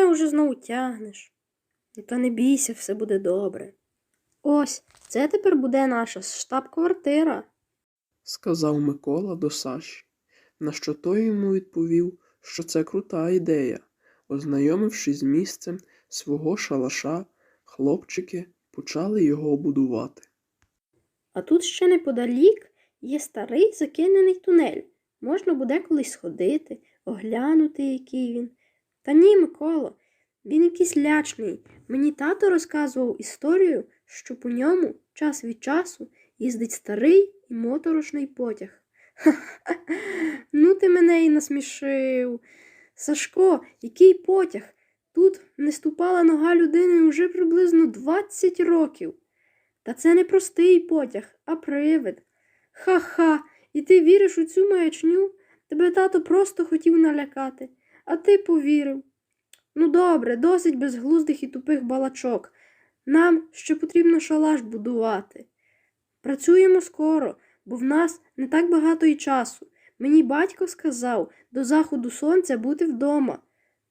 мене уже знову тягнеш. Та не бійся, все буде добре. Ось, це тепер буде наша штаб-квартира. сказав Микола до Саші, на що той йому відповів, що це крута ідея. Ознайомившись з місцем свого шалаша, хлопчики почали його будувати. А тут ще неподалік є старий закинений тунель. Можна буде колись сходити, оглянути, який він. Та ні, Миколо, він якийсь лячний. Мені тато розказував історію, що по ньому час від часу їздить старий і моторошний потяг. Ха-ха, ну ти мене і насмішив. Сашко, який потяг? Тут не ступала нога людини уже приблизно 20 років. Та це не простий потяг, а привид. Ха-ха, і ти віриш у цю маячню? Тебе тато просто хотів налякати, а ти повірив. Ну добре, досить безглуздих і тупих балачок. Нам ще потрібно шалаш будувати. Працюємо скоро, бо в нас не так багато і часу. Мені батько сказав до заходу сонця бути вдома.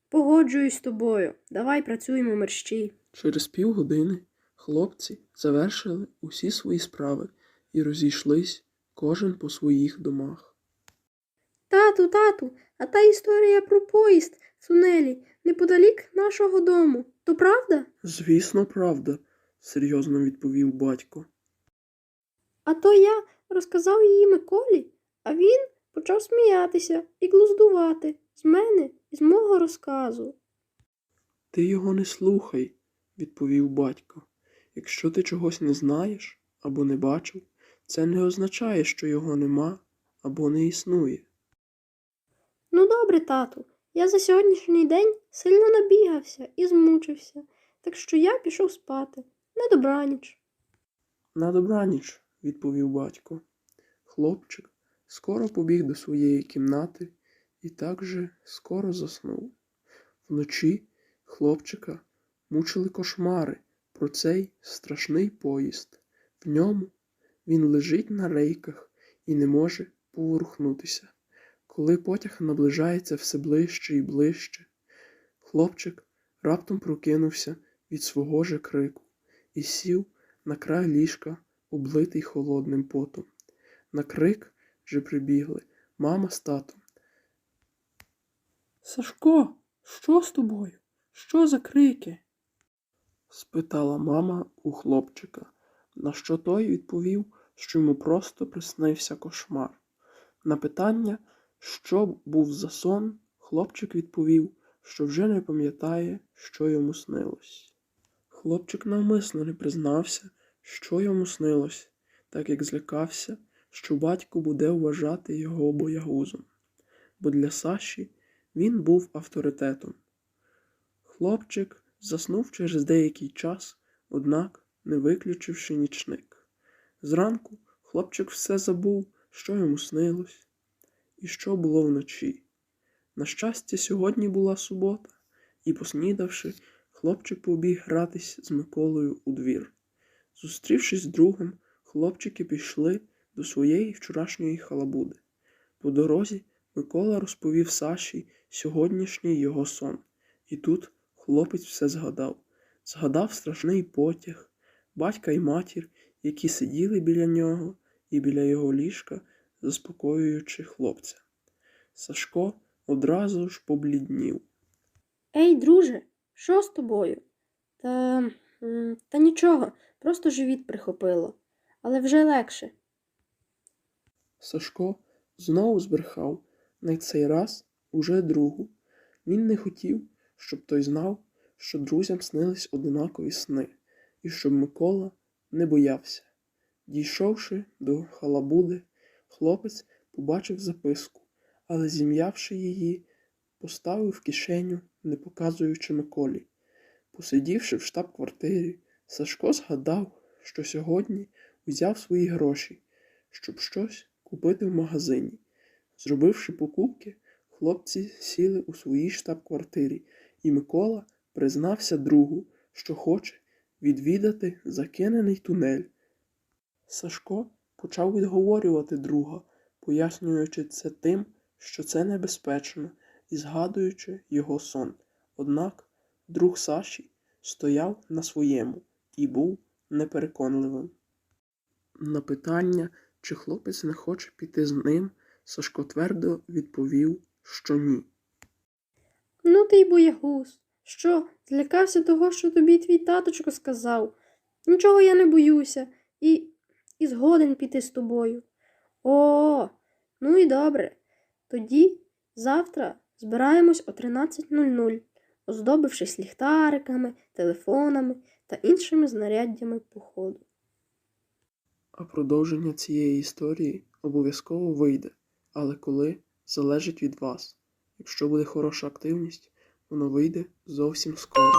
Погоджуюсь з тобою. Давай працюємо мерщій. Через півгодини хлопці завершили усі свої справи і розійшлись кожен по своїх домах. Тату, тату, а та історія про поїзд в тунелі неподалік нашого дому. То правда? Звісно, правда, серйозно відповів батько. А то я розказав її Миколі, а він почав сміятися і глуздувати з мене і з мого розказу. Ти його не слухай, відповів батько. Якщо ти чогось не знаєш або не бачив, це не означає, що його нема або не існує. Ну добре, тату, я за сьогоднішній день сильно набігався і змучився, так що я пішов спати. На добраніч. На добраніч, відповів батько. Хлопчик скоро побіг до своєї кімнати і так же скоро заснув. Вночі хлопчика мучили кошмари про цей страшний поїзд. В ньому він лежить на рейках і не може поворухнутися. Коли потяг наближається все ближче і ближче, хлопчик раптом прокинувся від свого же крику і сів на край ліжка, облитий холодним потом. На крик вже прибігли мама з татом. Сашко, що з тобою? Що за крики? спитала мама у хлопчика, на що той відповів, що йому просто приснився кошмар. На питання, що був за сон, хлопчик відповів, що вже не пам'ятає, що йому снилось. Хлопчик навмисно не признався, що йому снилось, так як злякався, що батько буде вважати його боягузом, бо для Саші він був авторитетом. Хлопчик заснув через деякий час, однак не виключивши нічник. Зранку хлопчик все забув, що йому снилось і що було вночі. На щастя, сьогодні була субота, і, поснідавши, хлопчик побіг гратись з Миколою у двір. Зустрівшись з другом, хлопчики пішли до своєї вчорашньої халабуди. По дорозі Микола розповів Саші сьогоднішній його сон, і тут хлопець все згадав. Згадав страшний потяг, батька й матір, які сиділи біля нього і біля його ліжка, заспокоюючи хлопця. Сашко одразу ж побліднів. Ей, друже, що з тобою? Та, та нічого, просто живіт прихопило, але вже легше. Сашко знову збрехав, на цей раз уже другу. Він не хотів, щоб той знав, що друзям снились одинакові сни, і щоб Микола не боявся. Дійшовши до халабуди, хлопець побачив записку, але зім'явши її, поставив в кишеню, не показуючи Миколі. Посидівши в штаб-квартирі, Сашко згадав, що сьогодні узяв свої гроші, щоб щось купити в магазині. Зробивши покупки, хлопці сіли у своїй штаб-квартирі, і Микола признався другу, що хоче відвідати закинений тунель. Сашко почав відговорювати друга, пояснюючи це тим, що це небезпечно, і згадуючи його сон. Однак Друг Саші стояв на своєму і був непереконливим. На питання, чи хлопець не хоче піти з ним, Сашко твердо відповів, що ні. Ну ти й боягуз. Що, злякався того, що тобі твій таточко сказав? Нічого я не боюся і, і згоден піти з тобою. О, ну і добре. Тоді завтра збираємось о 13.00, оздобившись ліхтариками, телефонами та іншими знаряддями походу. А продовження цієї історії обов'язково вийде, але коли залежить від вас. Якщо буде хороша активність, воно вийде зовсім скоро.